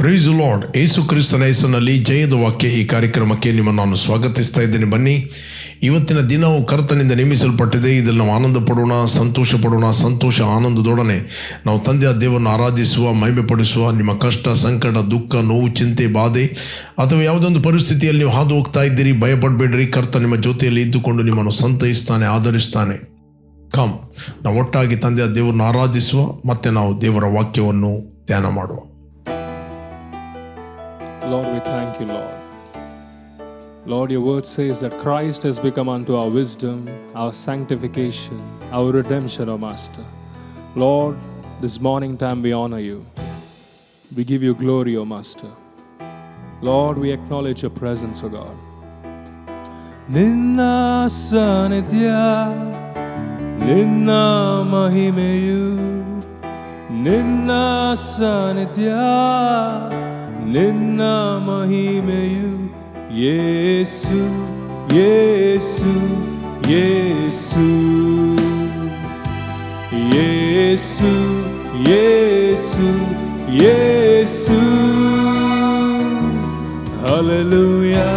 Price lord ಏಸು ಕ್ರಿಸ್ತನ ಹೆಸರಿನಲ್ಲಿ ಜಯದ ವಾಕ್ಯ ಈ ಕಾರ್ಯಕ್ರಮಕ್ಕೆ ನಿಮ್ಮನ್ನು ನಾನು ಸ್ವಾಗತಿಸ್ತಾ ಇದ್ದೇನೆ. ಬನ್ನಿ, ಇವತ್ತಿನ ದಿನವು ಕರ್ತನಿಂದ ನೇಮಿಸಲ್ಪಟ್ಟಿದೆ. ಇದರಲ್ಲಿ ನಾವು ಆನಂದ ಪಡೋಣ ಸಂತೋಷ ಪಡೋಣ ಸಂತೋಷ ಆನಂದದೊಡನೆ ನಾವು ತಂದೆಯ ದೇವರನ್ನು ಆರಾಧಿಸುವ ಮಹಿಮೆ ಪಡಿಸುವ ನಿಮ್ಮ ಕಷ್ಟ, ಸಂಕಟ, ದುಃಖ, ನೋವು, ಚಿಂತೆ, ಬಾಧೆ ಅಥವಾ ಯಾವುದೊಂದು ಪರಿಸ್ಥಿತಿಯಲ್ಲಿ ನೀವು ಹಾದು ಹೋಗ್ತಾ ಇದ್ದೀರಿ, ಭಯಪಡಬೇಡ್ರಿ. ಕರ್ತ ನಿಮ್ಮ ಜೊತೆಯಲ್ಲಿ ಇದ್ದುಕೊಂಡು ನಿಮ್ಮನ್ನು ಸಂತೈಸ್ತಾನೆ ಆಧರಿಸ್ತಾನೆ ಕಮ್ ನಾವು ಒಟ್ಟಾಗಿ ತಂದೆಯ ದೇವರನ್ನು ಆರಾಧಿಸುವ, ಮತ್ತು ನಾವು ದೇವರ ವಾಕ್ಯವನ್ನು ಧ್ಯಾನ ಮಾಡುವ. Lord, we thank you, Lord. Lord, your word says that Christ has become unto our wisdom, our sanctification, our redemption, O Master. Lord, this morning time we honor you. We give you glory, O Master. Lord, we acknowledge your presence, O God. ನಿನ್ನ ಸಾನ್ನಿಧ್ಯ ನಿನ್ನ ಮಹಿಮೆಯು ನಿನ್ನ ಸಾನ್ನಿಧ್ಯ ನಿನ್ನ ಮಹಿಮೆಯು ಯೇಸು ಯೇಸು ಯೇಸು ಯೇಸು ಯೇಸು ಯೇಸು Hallelujah,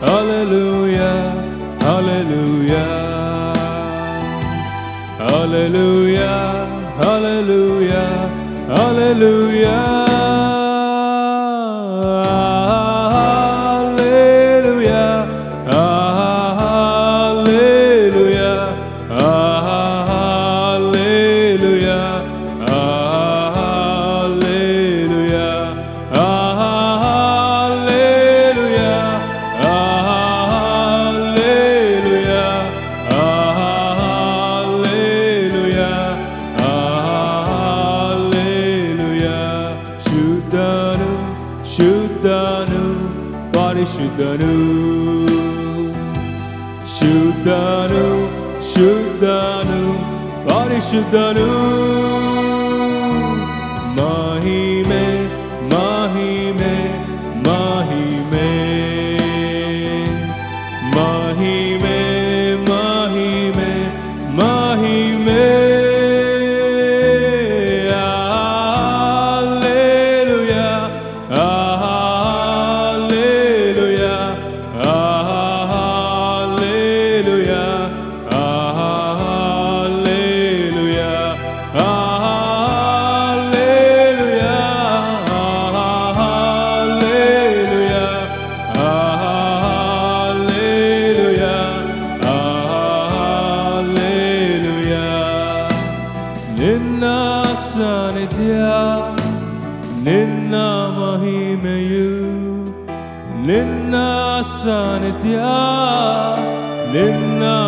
hallelujah, hallelujah. Hallelujah, hallelujah, hallelujah. ಮಹಿಮೆ كانت يا للناس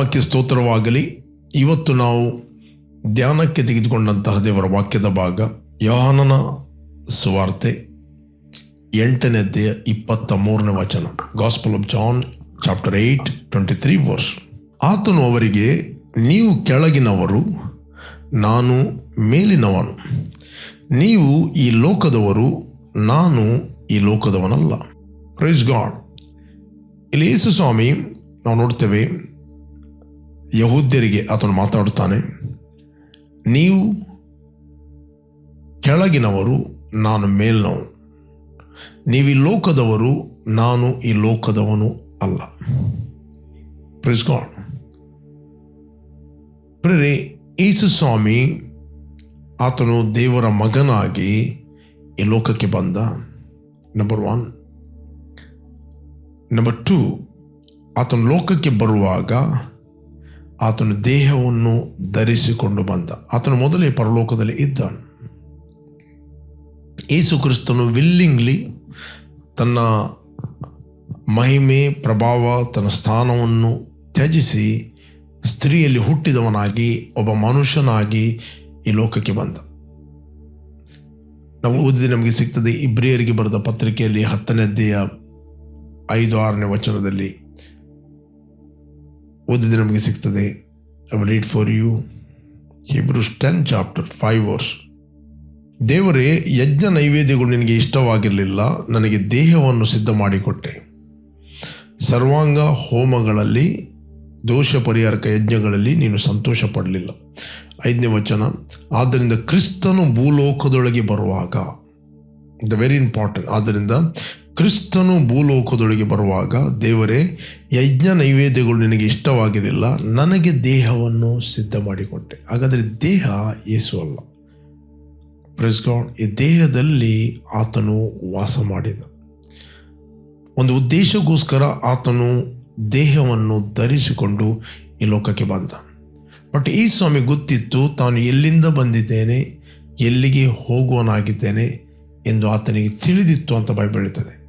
ನಾಮಕ್ಕೆ ಸ್ತೋತ್ರವಾಗಲಿ. ಇವತ್ತು ನಾವು ಧ್ಯಾನಕ್ಕೆ ತೆಗೆದುಕೊಂಡಂತಹ ದೇವರ ವಾಕ್ಯದ ಭಾಗ ಯೋಹಾನನ ಸುವಾರ್ತೆ ಎಂಟನೇ ಅಧ್ಯಾಯ ಇಪ್ಪತ್ತ ಮೂರನೇ ವಚನ. Gospel of John chapter eight twenty three verse ಆತನು ಅವರಿಗೆ, ನೀವು ಕೆಳಗಿನವರು, ನಾನು ಮೇಲಿನವನು. ನೀವು ಈ ಲೋಕದವರು, ನಾನು ಈ ಲೋಕದವನಲ್ಲ. ಪ್ರೈಸ್ ಗಾಡ್ ಇಲ್ಲಿ ಯೇಸು ಸ್ವಾಮಿ, ನಾವು ನೋಡ್ತೇವೆ ಯಹೂದ್ಯರಿಗೆ ಆತನು ಮಾತಾಡುತ್ತಾನೆ, ನೀವು ಕೆಳಗಿನವರು, ನಾನು ಮೇಲ್ನವನು ನೀವು ಈ ಲೋಕದವರು, ನಾನು ಈ ಲೋಕದವನು ಅಲ್ಲ. ಪ್ರಿಸ್ ಗಾಡ್ ಪ್ರೇರೆ ಯೇಸು ಸ್ವಾಮಿ ಆತನು ದೇವರ ಮಗನಾಗಿ ಈ ಲೋಕಕ್ಕೆ ಬಂದ. ನಂಬರ್ ಒನ್ ನಂಬರ್ ಟೂ ಆತನು ಲೋಕಕ್ಕೆ ಬರುವಾಗ ಆತನು ದೇಹವನ್ನು ಧರಿಸಿಕೊಂಡು ಬಂದ. ಆತನು ಮೊದಲೇ ಪರಲೋಕದಲ್ಲಿ ಇದ್ದಾನೆ. ಯೇಸು ಕ್ರಿಸ್ತನು ವಿಲ್ಲಿಂಗ್ಲಿ ತನ್ನ ಮಹಿಮೆ, ಪ್ರಭಾವ, ತನ್ನ ಸ್ಥಾನವನ್ನು ತ್ಯಜಿಸಿ ಸ್ತ್ರೀಯಲ್ಲಿ ಹುಟ್ಟಿದವನಾಗಿ, ಒಬ್ಬ ಮನುಷ್ಯನಾಗಿ ಈ ಲೋಕಕ್ಕೆ ಬಂದ. ನಾವು ಓದಿದ ನಮಗೆ ಸಿಗ್ತದೆ ಇಬ್ರಿಯರಿಗೆ ಬರೆದ ಪತ್ರಿಕೆಯಲ್ಲಿ ಹತ್ತನೇ ಅಧ್ಯಾಯ ಐದು ಆರನೇ ವಚನದಲ್ಲಿ ಓದಿದ ನಮಗೆ ಸಿಗ್ತದೆ. I read for you Hebrews ten chapter five verse ದೇವರೇ, ಯಜ್ಞ ನೈವೇದ್ಯಗಳು ನಿನಗೆ ಇಷ್ಟವಾಗಿರಲಿಲ್ಲ, ನನಗೆ ದೇಹವನ್ನು ಸಿದ್ಧ ಮಾಡಿಕೊಟ್ಟೆ ಸರ್ವಾಂಗ ಹೋಮಗಳಲ್ಲಿ, ದೋಷ ಪರಿಹಾರಕ ಯಜ್ಞಗಳಲ್ಲಿ ನೀನು ಸಂತೋಷ ಪಡಲಿಲ್ಲ ಐದನೇ ವಚನ, ಆದ್ದರಿಂದ ಕ್ರಿಸ್ತನು ಭೂಲೋಕದೊಳಗೆ ಬರುವಾಗ ದ ವೆರಿ ಇಂಪಾರ್ಟೆಂಟ್ ಆದ್ದರಿಂದ ಕ್ರಿಸ್ತನು ಭೂಲೋಕದೊಳಗೆ ಬರುವಾಗ, ದೇವರೇ ಯಜ್ಞ ನೈವೇದ್ಯಗಳು ನಿನಗೆ ಇಷ್ಟವಾಗಿರಲಿಲ್ಲ, ನನಗೆ ದೇಹವನ್ನು ಸಿದ್ಧ ಮಾಡಿಕೊಟ್ಟೆ ಹಾಗಾದರೆ ದೇಹ ಯೇಸು ಅಲ್ಲ. ಪ್ರೆಸ್ಗೌಂಡ್ ಈ ದೇಹದಲ್ಲಿ ಆತನು ವಾಸ ಮಾಡಿದ. ಒಂದು ಉದ್ದೇಶಕ್ಕೋಸ್ಕರ ಆತನು ದೇಹವನ್ನು ಧರಿಸಿಕೊಂಡು ಈ ಲೋಕಕ್ಕೆ ಬಂದ. ಬಟ್ ಈ ಸ್ವಾಮಿ ಗೊತ್ತಿತ್ತು, ತಾನು ಎಲ್ಲಿಂದ ಬಂದಿದ್ದೇನೆ, ಎಲ್ಲಿಗೆ ಹೋಗುವನಾಗಿದ್ದೇನೆ ಎಂದು ಆತನಿಗೆ ತಿಳಿದಿತ್ತು ಅಂತ ಬೈಬಲ್ ಹೇಳ್ತದೆ.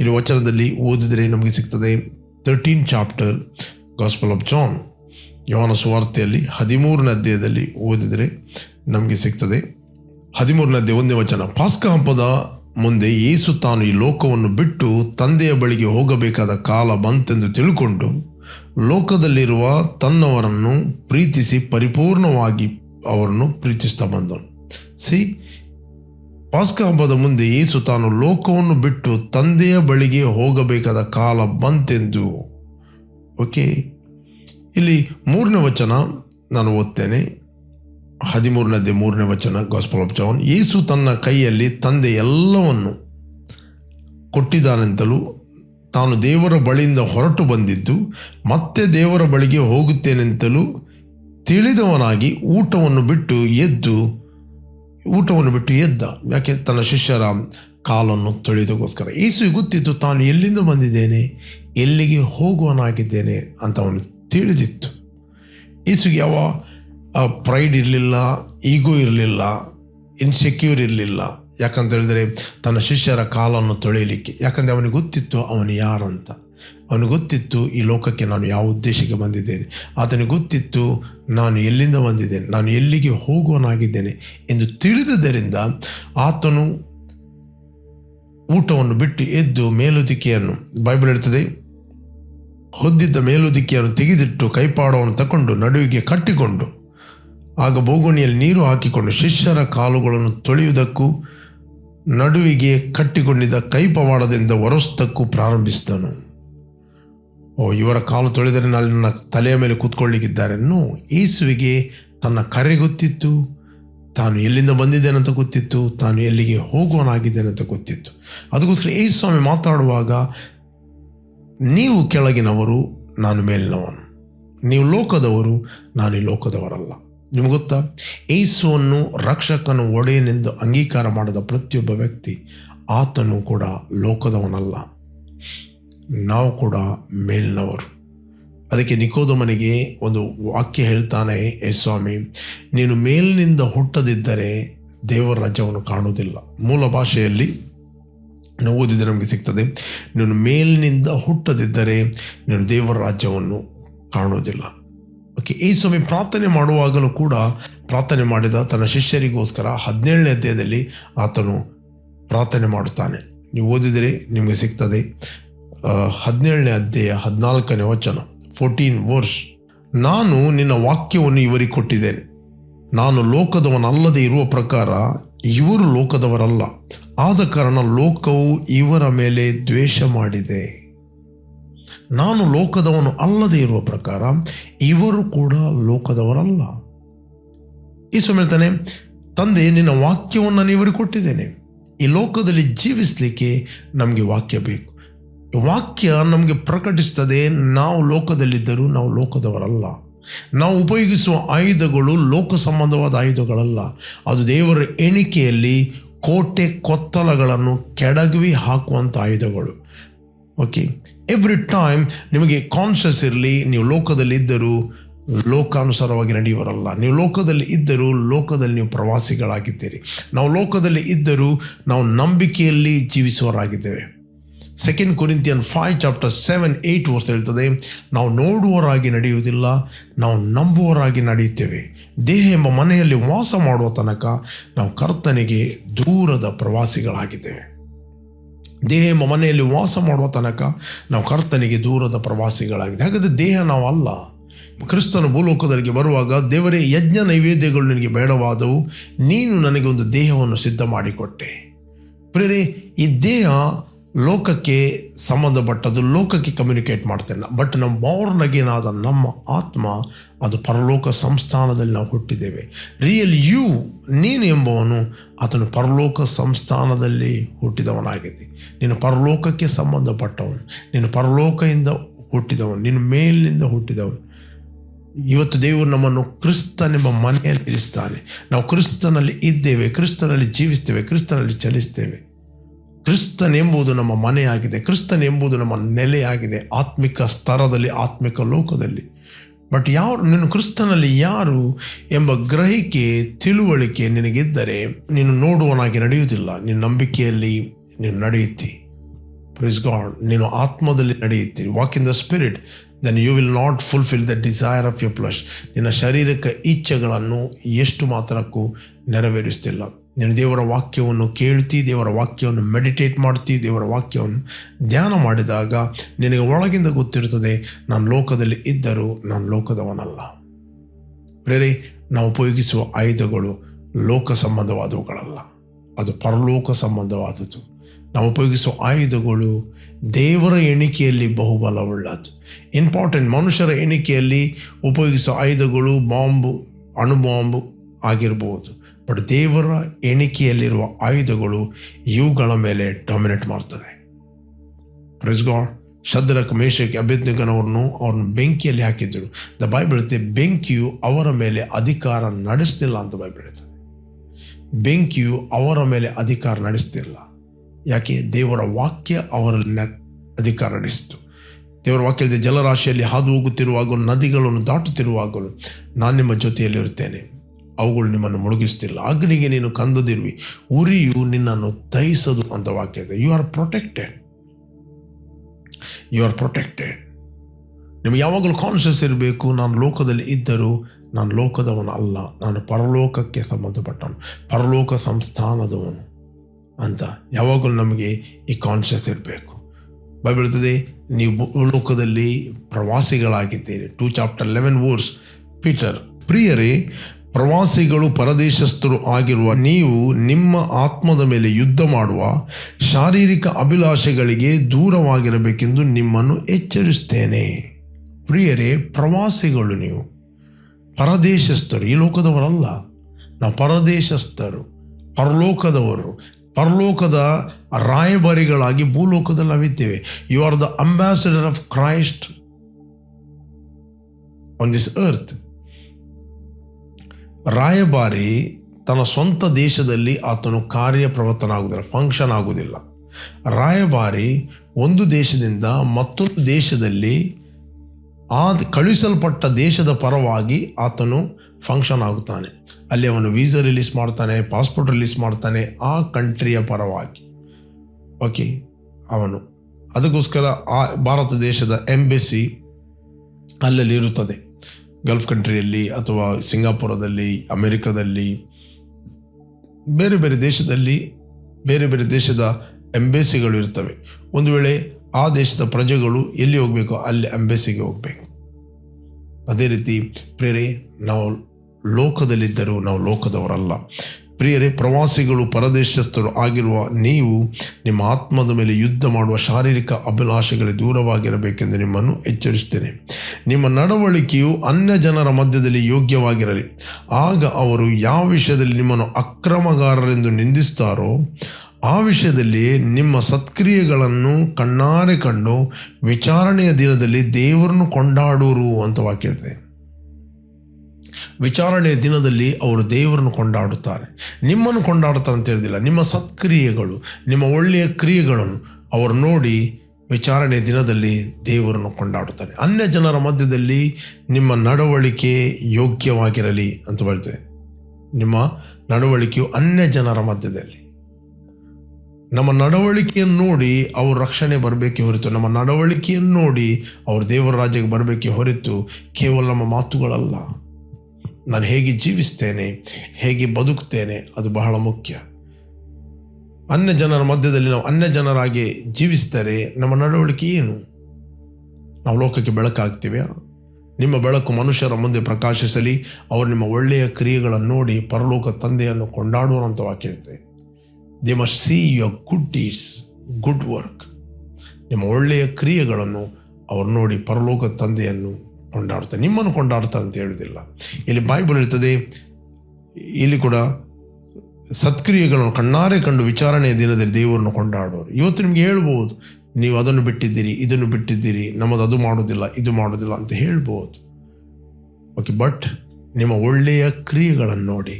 ಇಲ್ಲಿ ವಚನದಲ್ಲಿ ಓದಿದರೆ ನಮಗೆ ಸಿಗ್ತದೆ thirteen chapter gospel of John ಯೋನ ಸುವಾರ್ತೆಯಲ್ಲಿ ಹದಿಮೂರನೇ ಅಧ್ಯಾಯದಲ್ಲಿ ಓದಿದರೆ ನಮಗೆ ಸಿಗ್ತದೆ. ಹದಿಮೂರನೇ ಅಧ್ಯಾಯ ಒಂದೇ ವಚನ, ಪಾಸ್ಕ ಹಬ್ಬದ ಮುಂದೆ ಯೇಸು ತಾನು ಈ ಲೋಕವನ್ನು ಬಿಟ್ಟು ತಂದೆಯ ಬಳಿಗೆ ಹೋಗಬೇಕಾದ ಕಾಲ ಬಂತೆಂದು ತಿಳ್ಕೊಂಡು ಲೋಕದಲ್ಲಿರುವ ತನ್ನವರನ್ನು ಪ್ರೀತಿಸಿ ಪರಿಪೂರ್ಣವಾಗಿ ಅವರನ್ನು ಪ್ರೀತಿಸ್ತಾ ಬಂದನು. ಸಿ ಪಾಸ್ಕ ಹಬ್ಬದ ಮುಂದೆ ಯೇಸು ತಾನು ಲೋಕವನ್ನು ಬಿಟ್ಟು ತಂದೆಯ ಬಳಿಗೆ ಹೋಗಬೇಕಾದ ಕಾಲ ಬಂತೆಂದು. ಓಕೆ, ಇಲ್ಲಿ ಮೂರನೇ ವಚನ ನಾನು ಓದ್ತೇನೆ. ಹದಿಮೂರನೇ ಮೂರನೇ ವಚನ ಗಾಸ್ಪಲ್ ಆಫ್ ಜಾನ್ ಯೇಸು ತನ್ನ ಕೈಯಲ್ಲಿ ತಂದೆ ಎಲ್ಲವನ್ನು ಕೊಟ್ಟಿದ್ದಾನೆಂತಲೂ ತಾನು ದೇವರ ಬಳಿಯಿಂದ ಹೊರಟು ಬಂದಿದ್ದು, ಮತ್ತೆ ದೇವರ ಬಳಿಗೆ ಹೋಗುತ್ತೇನೆಂತಲೂ ತಿಳಿದವನಾಗಿ ಊಟವನ್ನು ಬಿಟ್ಟು ಎದ್ದು ಊಟವನ್ನು ಬಿಟ್ಟು ಎದ್ದ. ಯಾಕೆ? ತನ್ನ ಶಿಷ್ಯರ ಕಾಲನ್ನು ತೊಳೆಯೋದಕ್ಕೋಸ್ಕರ ಯೇಸು ಗೊತ್ತಿತ್ತು, ತಾನು ಎಲ್ಲಿಂದ ಬಂದಿದ್ದೇನೆ? ಎಲ್ಲಿಗೆ ಹೋಗುವನಾಗಿದ್ದೇನೆ? ಅಂತ ಅವನು ತಿಳಿದಿತ್ತು. ಈಸುಗೆ ಯಾವ ಪ್ರೈಡ್ ಇರಲಿಲ್ಲ ಈಗೋ ಇರಲಿಲ್ಲ ಇನ್ಸೆಕ್ಯೂರ್ ಇರಲಿಲ್ಲ. ಯಾಕಂತ ಹೇಳಿದರೆ, ತನ್ನ ಶಿಷ್ಯರ ಕಾಲನ್ನು ತೊಳೆಯಲಿಕ್ಕೆ. ಯಾಕಂದರೆ ಅವನಿಗೆ ಗೊತ್ತಿತ್ತು, ಅವನು ಯಾರಂತ ಅವನಿಗೆ ಗೊತ್ತಿತ್ತು ಈ ಲೋಕಕ್ಕೆ ನಾನು ಯಾವ ಉದ್ದೇಶಕ್ಕೆ ಬಂದಿದ್ದೇನೆ. ಆತನಿಗೆ ಗೊತ್ತಿತ್ತು ನಾನು ಎಲ್ಲಿಂದ ಬಂದಿದ್ದೇನೆ, ನಾನು ಎಲ್ಲಿಗೆ ಹೋಗುವನಾಗಿದ್ದೇನೆ ಎಂದು ತಿಳಿದುದರಿಂದ ಆತನು ಊಟವನ್ನು ಬಿಟ್ಟು ಎದ್ದು ಮೇಲುದಿಕೆಯನ್ನು ಬೈಬಲ್ ಇರ್ತದೆ ಹೊದ್ದಿದ್ದ ಮೇಲುದಿಕೆಯನ್ನು ತೆಗೆದಿಟ್ಟು ಕೈಪಾಡವನ್ನು ತಕೊಂಡು ನಡುವಿಗೆ ಕಟ್ಟಿಕೊಂಡು ಆಗ ಬೋಗುಣಿಯಲ್ಲಿ ನೀರು ಹಾಕಿಕೊಂಡು ಶಿಷ್ಯರ ಕಾಲುಗಳನ್ನು ತೊಳೆಯುವುದಕ್ಕೂ ನಡುವಿಗೆ ಕಟ್ಟಿಕೊಂಡಿದ್ದ ಕೈಪವಾಡದಿಂದ ಒರೆಸ್ತಕ್ಕೂ ಪ್ರಾರಂಭಿಸಿದನು. ಓ, ಇವರ ಕಾಲು ತೊಳೆದರೆ ನಾಳೆ ನನ್ನ ತಲೆಯ ಮೇಲೆ ಕೂತ್ಕೊಳ್ಳಿಕ್ಕಿದ್ದಾರೆ ಯೇಸುವಿಗೆ ತನ್ನ ಕರೆ ಗೊತ್ತಿತ್ತು. ತಾನು ಎಲ್ಲಿಂದ ಬಂದಿದ್ದೇನೆ ಅಂತ ಗೊತ್ತಿತ್ತು. ತಾನು ಎಲ್ಲಿಗೆ ಹೋಗುವನಾಗಿದ್ದೇನೆ ಅಂತ ಗೊತ್ತಿತ್ತು. ಅದಕ್ಕೋಸ್ಕರ ಯೇಸು ಸ್ವಾಮಿ ಮಾತಾಡುವಾಗ, ನೀವು ಕೆಳಗಿನವರು, ನಾನು ಮೇಲಿನವನು. ನೀವು ಲೋಕದವರು, ನಾನು ಈ ಲೋಕದವರಲ್ಲ. ನಿಮ್ಗೆ ಗೊತ್ತಾ? ಏಸುವನ್ನು ರಕ್ಷಕನು ಒಡೆಯನೆಂದು ಅಂಗೀಕಾರ ಮಾಡದ ಪ್ರತಿಯೊಬ್ಬ ವ್ಯಕ್ತಿ ಆತನು ಕೂಡ ಲೋಕದವನಲ್ಲ. ನಾವು ಕೂಡ ಮೇಲಿನವರು. ಅದಕ್ಕೆ ನಿಕೋದಮನಿಗೆ ಒಂದು ವಾಕ್ಯ ಹೇಳ್ತಾನೆ, ಏ ಸ್ವಾಮಿ, ನೀನು ಮೇಲಿನಿಂದ ಹುಟ್ಟದಿದ್ದರೆ ದೇವರ ರಾಜ್ಯವನ್ನು ಕಾಣುವುದಿಲ್ಲ. ಮೂಲ ಭಾಷೆಯಲ್ಲಿ ನಾವು ಓದಿದರೆ ನಮಗೆ ಸಿಗ್ತದೆ, ನೀನು ಮೇಲಿನಿಂದ ಹುಟ್ಟದಿದ್ದರೆ ನೀನು ದೇವರ ರಾಜ್ಯವನ್ನು ಕಾಣುವುದಿಲ್ಲ. ಓಕೆ, ಈ ಸ್ವಾಮಿ ಪ್ರಾರ್ಥನೆ ಮಾಡುವಾಗಲೂ ಕೂಡ ಪ್ರಾರ್ಥನೆ ಮಾಡಿದ ತನ್ನ ಶಿಷ್ಯರಿಗೋಸ್ಕರ ಹದಿನೇಳನೇ ಅಧ್ಯಾಯದಲ್ಲಿ ಆತನು ಪ್ರಾರ್ಥನೆ ಮಾಡುತ್ತಾನೆ. ನೀವು ಓದಿದರೆ ನಿಮಗೆ ಸಿಗ್ತದೆ. ಹದಿನೇಳನೇ ಅಧ್ಯಾಯ ಹದಿನಾಲ್ಕನೇ ವಚನ ಫೋರ್ಟೀನ್ ವರ್ಷ್ ನಾನು ನಿನ್ನ ವಾಕ್ಯವನ್ನು ಇವರಿಗೆ ಕೊಟ್ಟಿದ್ದೇನೆ. ನಾನು ಲೋಕದವನಲ್ಲದೆ ಇರುವ ಪ್ರಕಾರ ಇವರು ಲೋಕದವರಲ್ಲ. ಆದ ಕಾರಣ ಲೋಕವು ಇವರ ಮೇಲೆ ದ್ವೇಷ ಮಾಡಿದೆ. ನಾನು ಲೋಕದವನು ಅಲ್ಲದೆ ಇರುವ ಪ್ರಕಾರ ಇವರು ಕೂಡ ಲೋಕದವರಲ್ಲ. ಈ ಸ್ವಾಮಿ ಹೇಳ್ತಾನೆ, ತಂದೆ, ನಿನ್ನ ವಾಕ್ಯವನ್ನು ನಾನು ಇವರಿಗೆ ಕೊಟ್ಟಿದ್ದೇನೆ. ಈ ಲೋಕದಲ್ಲಿ ಜೀವಿಸಲಿಕ್ಕೆ ನಮಗೆ ವಾಕ್ಯ ಬೇಕು. ವಾಕ್ಯ ನಮಗೆ ಪ್ರಕಟಿಸ್ತದೆ, ನಾವು ಲೋಕದಲ್ಲಿದ್ದರೂ ನಾವು ಲೋಕದವರಲ್ಲ. ನಾವು ಉಪಯೋಗಿಸುವ ಆಯುಧಗಳು ಲೋಕ ಸಂಬಂಧವಾದ ಆಯುಧಗಳಲ್ಲ. ಅದು ದೇವರ ಎಣಿಕೆಯಲ್ಲಿ ಕೋಟೆ ಕೊತ್ತಲಗಳನ್ನು ಕೆಡಗಿ ಹಾಕುವಂಥ ಆಯುಧಗಳು. ಓಕೆ ಎವ್ರಿ ಟೈಮ್ ನಿಮಗೆ ಕಾನ್ಷಿಯಸ್ ಇರಲಿ, ನೀವು ಲೋಕದಲ್ಲಿ ಇದ್ದರೂ ಲೋಕಾನುಸಾರವಾಗಿ ನಡೆಯುವರಲ್ಲ. ನೀವು ಲೋಕದಲ್ಲಿ ಇದ್ದರೂ ಲೋಕದಲ್ಲಿ ನೀವು ಪ್ರವಾಸಿಗಳಾಗಿದ್ದೀರಿ. ನಾವು ಲೋಕದಲ್ಲಿ ಇದ್ದರೂ ನಾವು ನಂಬಿಕೆಯಲ್ಲಿ ಜೀವಿಸುವವರಾಗಿದ್ದೇವೆ. Second Corinthian five chapter seven eight verse ಹೇಳ್ತದೆ, ನಾವು ನೋಡುವರಾಗಿ ನಡೆಯುವುದಿಲ್ಲ, ನಾವು ನಂಬುವರಾಗಿ ನಡೆಯುತ್ತೇವೆ. ದೇಹ ಎಂಬ ಮನೆಯಲ್ಲಿ ವಾಸ ಮಾಡುವ ತನಕ ನಾವು ಕರ್ತನಿಗೆ ದೂರದ ಪ್ರವಾಸಿಗಳಾಗಿದ್ದೇವೆ. ದೇಹ ಎಂಬ ಮನೆಯಲ್ಲಿ ವಾಸ ಮಾಡುವ ತನಕ ನಾವು ಕರ್ತನಿಗೆ ದೂರದ ಪ್ರವಾಸಿಗಳಾಗಿದೆ ಹಾಗಾದರೆ ದೇಹ ನಾವಲ್ಲ. ಕ್ರಿಸ್ತನ ಭೂಲೋಕದಲ್ಲಿ ಬರುವಾಗ ದೇವರೇ, ಯಜ್ಞ ನೈವೇದ್ಯಗಳು ನಿನಗೆ ಬೇಡವಾದವು. ನೀನು ನನಗೆ ಒಂದು ದೇಹವನ್ನು ಸಿದ್ಧ ಮಾಡಿಕೊಟ್ಟೆ ಪ್ರೇರೆ ಈ ದೇಹ ಲೋಕಕ್ಕೆ ಸಂಬಂಧಪಟ್ಟದ್ದು, ಲೋಕಕ್ಕೆ ಕಮ್ಯುನಿಕೇಟ್ ಮಾಡ್ತೇನೆ. ಬಟ್ ನಮ್ಮ ಬೌರ್ನಗೇನಾದ ನಮ್ಮ ಆತ್ಮ, ಅದು ಪರಲೋಕ ಸಂಸ್ಥಾನದಲ್ಲಿ ನಾವು ಹುಟ್ಟಿದ್ದೇವೆ. ರಿಯಲ್ ಯು ನೀನು ಎಂಬವನು ಆತನು ಪರಲೋಕ ಸಂಸ್ಥಾನದಲ್ಲಿ ಹುಟ್ಟಿದವನಾಗಿದೆ ನೀನು ಪರಲೋಕಕ್ಕೆ ಸಂಬಂಧಪಟ್ಟವನು, ನೀನು ಪರಲೋಕದಿಂದ ಹುಟ್ಟಿದವನು, ನೀನು ಮೇಲಿನಿಂದ ಹುಟ್ಟಿದವನು. ಇವತ್ತು ದೇವರು ನಮ್ಮನ್ನು ಕ್ರಿಸ್ತನೆಂಬ ಮನೆಯಲ್ಲಿ ಇರಿಸ್ತಾನೆ. ನಾವು ಕ್ರಿಸ್ತನಲ್ಲಿ ಇದ್ದೇವೆ, ಕ್ರಿಸ್ತನಲ್ಲಿ ಜೀವಿಸ್ತೇವೆ, ಕ್ರಿಸ್ತನಲ್ಲಿ ಚಲಿಸ್ತೇವೆ. ಕ್ರಿಸ್ತನ್ ಎಂಬುದು ನಮ್ಮ ಮನೆಯಾಗಿದೆ ಕ್ರಿಸ್ತನ್ ಎಂಬುದು ನಮ್ಮ ನೆಲೆಯಾಗಿದೆ, ಆತ್ಮಿಕ ಸ್ತರದಲ್ಲಿ ಆತ್ಮಿಕ ಲೋಕದಲ್ಲಿ. ಬಟ್ ಯಾರು, ನೀನು ಕ್ರಿಸ್ತನಲ್ಲಿ ಯಾರು ಎಂಬ ಗ್ರಹಿಕೆ, ತಿಳುವಳಿಕೆ ನಿನಗಿದ್ದರೆ ನೀನು ನೋಡುವನಾಗಿ ನಡೆಯುವುದಿಲ್ಲ. ನಿನ್ನ ನಂಬಿಕೆಯಲ್ಲಿ ನೀನು ನಡೆಯುತ್ತಿ. ಪ್ರಿಸ್ ಗಾಡ್ ನೀನು ಆತ್ಮದಲ್ಲಿ ನಡೆಯುತ್ತಿ. Walk in the spirit then you will not fulfil the desire of you flesh ನಿನ್ನ ಶಾರೀರಿಕ ಇಚ್ಛೆಗಳನ್ನು ಎಷ್ಟು ಮಾತ್ರಕ್ಕೂ ನೆರವೇರಿಸ್ತಿಲ್ಲ. ನೀನು ದೇವರ ವಾಕ್ಯವನ್ನು ಕೇಳ್ತಿ, ದೇವರ ವಾಕ್ಯವನ್ನು ಮೆಡಿಟೇಟ್ ಮಾಡ್ತಿ, ದೇವರ ವಾಕ್ಯವನ್ನು ಧ್ಯಾನ ಮಾಡಿದಾಗ ನಿನಗೆ ಒಳಗಿಂದ ಗೊತ್ತಿರುತ್ತದೆ, ನಾನು ಲೋಕದಲ್ಲಿ ಇದ್ದರೂ ನಾನು ಲೋಕದವನಲ್ಲ. ಪ್ರೇರೆ ನಾವು ಉಪಯೋಗಿಸುವ ಆಯುಧಗಳು ಲೋಕ ಸಂಬಂಧವಾದವುಗಳಲ್ಲ. ಅದು ಪರಲೋಕ ಸಂಬಂಧವಾದದ್ದು. ನಾವು ಉಪಯೋಗಿಸುವ ಆಯುಧಗಳು ದೇವರ ಎಣಿಕೆಯಲ್ಲಿ ಬಹುಬಲವುಳ್ಳದ್ದು. ಇಂಪಾರ್ಟೆಂಟ್ ಮನುಷ್ಯರ ಎಣಿಕೆಯಲ್ಲಿ ಉಪಯೋಗಿಸುವ ಆಯುಧಗಳು ಬಾಂಬು ಅಣುಬಾಂಬು ಆಗಿರ್ಬೋದು ಬಟ್ ದೇವರ ಎಣಿಕೆಯಲ್ಲಿರುವ ಆಯುಧಗಳು ಇವುಗಳ ಮೇಲೆ ಡಾಮಿನೇಟ್ ಮಾಡ್ತವೆ. ಗಾಡ್ ಶದ್ರಕ್ ಮೇಷಕ್ಕೆ ಅಭ್ಯರ್ಥಿಗನವರನ್ನು ಅವ್ರನ್ನ ಬೆಂಕಿಯಲ್ಲಿ ಹಾಕಿದ್ದರು ದ ಬೈಬಲ್ ಹೇಳುತ್ತೆ ಬೆಂಕಿಯು ಅವರ ಮೇಲೆ ಅಧಿಕಾರ ನಡೆಸ್ತಿಲ್ಲ ಅಂತ ಬೈಬಲ್ ಹೇಳ್ತದೆ ಬೆಂಕಿಯು ಅವರ ಮೇಲೆ ಅಧಿಕಾರ ನಡೆಸ್ತಿಲ್ಲ. ಯಾಕೆ? ದೇವರ ವಾಕ್ಯ ಅವರನ್ನ ಅಧಿಕಾರ ನಡೆಸಿತು. ದೇವರ ವಾಕ್ಯದ ಜಲರಾಶಿಯಲ್ಲಿ ಹಾದು ಹೋಗುತ್ತಿರುವಾಗಲೂ, ನದಿಗಳನ್ನು ದಾಟುತ್ತಿರುವಾಗಲೂ, ನಾನು ನಿಮ್ಮ ಜೊತೆಯಲ್ಲಿರುತ್ತೇನೆ. ಅವುಗಳು ನಿಮ್ಮನ್ನು ಮುಳುಗಿಸ್ತಿಲ್ಲ. ಅಗ್ನಿಗೆ ನೀನು ಕಂದದಿರುವಿ. ಉರಿಯು ನಿನ್ನನ್ನು ದಹಿಸದು ಅಂತ ವಾಕ್ಯ ಇದೆ. You are protected you are protected ನಿಮಗೆ ಯಾವಾಗಲೂ ಕಾನ್ಷಿಯಸ್ ಇರಬೇಕು. ನಾನು ಲೋಕದಲ್ಲಿ ಇದ್ದರೂ ನಾನು ಲೋಕದವನು ಅಲ್ಲ. ನಾನು ಪರಲೋಕಕ್ಕೆ ಸಂಬಂಧಪಟ್ಟವನು. ಪರಲೋಕ ಸಂಸ್ಥಾನದವನು ಅಂತ ಯಾವಾಗಲೂ ನಮಗೆ ಈ ಕಾನ್ಷಿಯಸ್ ಇರಬೇಕು. ಬೈಬಿಡ್ತದೆ ನೀವು ಲೋಕದಲ್ಲಿ ಪ್ರವಾಸಿಗಳಾಗಿದ್ದೀರಿ. Two chapter eleven verse Peter ಪ್ರಿಯರೇ ಪ್ರವಾಸಿಗಳು ಪರದೇಶಸ್ಥರು ಆಗಿರುವ ನೀವು ನಿಮ್ಮ ಆತ್ಮದ ಮೇಲೆ ಯುದ್ಧ ಮಾಡುವ ಶಾರೀರಿಕ ಅಭಿಲಾಷೆಗಳಿಗೆ ದೂರವಾಗಿರಬೇಕೆಂದು ನಿಮ್ಮನ್ನು ಎಚ್ಚರಿಸುತ್ತೇನೆ. ಪ್ರಿಯರೇ, ಪ್ರವಾಸಿಗಳು ನೀವು. ಪರದೇಶಸ್ಥರು, ಈ ಲೋಕದವರಲ್ಲ. ನಾವು ಪರದೇಶಸ್ಥರು, ಪರಲೋಕದವರು. ಪರಲೋಕದ ರಾಯಭಾರಿಗಳಾಗಿ ಭೂಲೋಕದಲ್ಲಿ ನಾವಿದ್ದೇವೆ. You are the ambassador of Christ on this earth ರಾಯಭಾರಿ ತನ್ನ ಸ್ವಂತ ದೇಶದಲ್ಲಿ ಆತನು ಕಾರ್ಯಪ್ರವರ್ತನಾಗುವುದಿಲ್ಲ ಫಂಕ್ಷನ್ ಆಗುವುದಿಲ್ಲ. ರಾಯಭಾರಿ ಒಂದು ದೇಶದಿಂದ ಮತ್ತೊಂದು ದೇಶದಲ್ಲಿ ಆ ಕಳುಹಿಸಲ್ಪಟ್ಟ ದೇಶದ ಪರವಾಗಿ ಆತನು ಫಂಕ್ಷನ್ ಆಗುತ್ತಾನೆ. ಅಲ್ಲಿ ಅವನು ವೀಸಾ ರಿಲೀಸ್ ಮಾಡ್ತಾನೆ ಪಾಸ್ಪೋರ್ಟ್ ರಿಲೀಸ್ ಮಾಡ್ತಾನೆ ಆ ಕಂಟ್ರಿಯ ಪರವಾಗಿ. ಓಕೆ ಅವನು. ಅದಕ್ಕೋಸ್ಕರ ಆ ಭಾರತ ದೇಶದ ಎಂಬೆಸಿ ಅಲ್ಲಲ್ಲಿ ಇರುತ್ತದೆ. ಗಲ್ಫ್ ಕಂಟ್ರಿಯಲ್ಲಿ ಅಥವಾ ಸಿಂಗಾಪುರದಲ್ಲಿ, ಅಮೆರಿಕದಲ್ಲಿ, ಬೇರೆ ಬೇರೆ ದೇಶದಲ್ಲಿ, ಬೇರೆ ಬೇರೆ ದೇಶದ ಎಂಬೆಸಿಗಳು ಇರ್ತವೆ. ಒಂದು ವೇಳೆ ಆ ದೇಶದ ಪ್ರಜೆಗಳು ಎಲ್ಲಿ ಹೋಗಬೇಕು ಅಲ್ಲಿ ಎಂಬೆಸಿಗೆ ಹೋಗಬೇಕು. ಅದೇ ರೀತಿ ಪ್ರೇರೆ ನಾವು ಲೋಕದಲ್ಲಿದ್ದರೂ ನಾವು ಲೋಕದವರಲ್ಲ. ಪ್ರಿಯರೇ, ಪ್ರವಾಸಿಗಳು, ಪರದೇಶಸ್ಥರು ಆಗಿರುವ ನೀವು ನಿಮ್ಮ ಆತ್ಮದ ಮೇಲೆ ಯುದ್ಧ ಮಾಡುವ ಶಾರೀರಿಕ ಅಭಿಲಾಷೆಗಳೇ ದೂರವಾಗಿರಬೇಕೆಂದು ನಿಮ್ಮನ್ನು ಎಚ್ಚರಿಸುತ್ತೇನೆ. ನಿಮ್ಮ ನಡವಳಿಕೆಯು ಅನ್ಯ ಜನರ ಮಧ್ಯದಲ್ಲಿ ಯೋಗ್ಯವಾಗಿರಲಿ. ಆಗ ಅವರು ಯಾವ ವಿಷಯದಲ್ಲಿ ನಿಮ್ಮನ್ನು ಅಕ್ರಮಗಾರರೆಂದು ನಿಂದಿಸ್ತಾರೋ ಆ ವಿಷಯದಲ್ಲಿ ನಿಮ್ಮ ಸತ್ಕ್ರಿಯೆಗಳನ್ನು ಕಣ್ಣಾರೆ ಕಂಡು ವಿಚಾರಣೆಯ ದಿನದಲ್ಲಿ ದೇವರನ್ನು ಕೊಂಡಾಡೋರು ಅಂತ ವಾಕ್ಯ ಹೇಳ್ತದೆ. ವಿಚಾರಣೆಯ ದಿನದಲ್ಲಿ ಅವರು ದೇವರನ್ನು ಕೊಂಡಾಡುತ್ತಾರೆ. ನಿಮ್ಮನ್ನು ಕೊಂಡಾಡುತ್ತಾರೆ ಅಂತ ಹೇಳಿದಿಲ್ಲ. ನಿಮ್ಮ ಸತ್ಕ್ರಿಯೆಗಳು, ನಿಮ್ಮ ಒಳ್ಳೆಯ ಕ್ರಿಯೆಗಳನ್ನು ಅವರು ನೋಡಿ ವಿಚಾರಣೆ ದಿನದಲ್ಲಿ ದೇವರನ್ನು ಕೊಂಡಾಡುತ್ತಾರೆ. ಅನ್ಯ ಜನರ ಮಧ್ಯದಲ್ಲಿ ನಿಮ್ಮ ನಡವಳಿಕೆ ಯೋಗ್ಯವಾಗಿರಲಿ ಅಂತ ಬರ್ತದೆ ನಿಮ್ಮ ನಡವಳಿಕೆಯು ಅನ್ಯ ಜನರ ಮಧ್ಯದಲ್ಲಿ. ನಮ್ಮ ನಡವಳಿಕೆಯನ್ನು ನೋಡಿ ಅವರು ರಕ್ಷಣೆ ಬರಬೇಕೆ ಹೊರತು, ನಮ್ಮ ನಡವಳಿಕೆಯನ್ನು ನೋಡಿ ಅವರು ದೇವರ ರಾಜ್ಯಕ್ಕೆ ಬರಬೇಕೆ ಹೊರತು ಕೇವಲ ನಮ್ಮ ಮಾತುಗಳಲ್ಲ. ನಾನು ಹೇಗೆ ಜೀವಿಸ್ತೇನೆ, ಹೇಗೆ ಬದುಕ್ತೇನೆ ಅದು ಬಹಳ ಮುಖ್ಯ. ಅನ್ಯ ಜನರ ಮಧ್ಯದಲ್ಲಿ ನಾವು ಅನ್ಯ ಜನರಾಗಿ ಜೀವಿಸಿದರೆ ನಮ್ಮ ನಡವಳಿಕೆ ಏನು? ನಾವು ಲೋಕಕ್ಕೆ ಬೆಳಕಾಗ್ತೀವಿ ನಿಮ್ಮ ಬೆಳಕು ಮನುಷ್ಯರ ಮುಂದೆ ಪ್ರಕಾಶಿಸಲಿ, ಅವರು ನಿಮ್ಮ ಒಳ್ಳೆಯ ಕ್ರಿಯೆಗಳನ್ನು ನೋಡಿ ಪರಲೋಕ ತಂದೆಯನ್ನು ಕೊಂಡಾಡುವಂತ ವಾಕ್ಯ they must see your good deeds good work ನಿಮ್ಮ ಒಳ್ಳೆಯ ಕ್ರಿಯೆಗಳನ್ನು ಅವರು ನೋಡಿ ಪರಲೋಕ ತಂದೆಯನ್ನು ಕೊಂಡಾಡ್ತಾರೆ, ನಿಮ್ಮನ್ನು ಕೊಂಡಾಡ್ತಾರೆ ಅಂತ ಹೇಳುವುದಿಲ್ಲ. ಇಲ್ಲಿ ಬೈಬಲ್ ಇರ್ತದೆ ಇಲ್ಲಿ ಕೂಡ ಸತ್ಕ್ರಿಯೆಗಳನ್ನು ಕಣ್ಣಾರೆ ಕಂಡು ವಿಚಾರಣೆಯ ದಿನದಲ್ಲಿ ದೇವರನ್ನು ಕೊಂಡಾಡೋರು ಇವತ್ತು ನಿಮಗೆ ಹೇಳ್ಬೋದು, ನೀವು ಅದನ್ನು ಬಿಟ್ಟಿದ್ದೀರಿ, ಇದನ್ನು ಬಿಟ್ಟಿದ್ದೀರಿ, ನಮ್ಮದು ಅದು ಮಾಡೋದಿಲ್ಲ ಇದು ಮಾಡೋದಿಲ್ಲ ಅಂತ ಹೇಳ್ಬೋದು. ಓಕೆ ಬಟ್ ನಿಮ್ಮ ಒಳ್ಳೆಯ ಕ್ರಿಯೆಗಳನ್ನು ನೋಡಿ,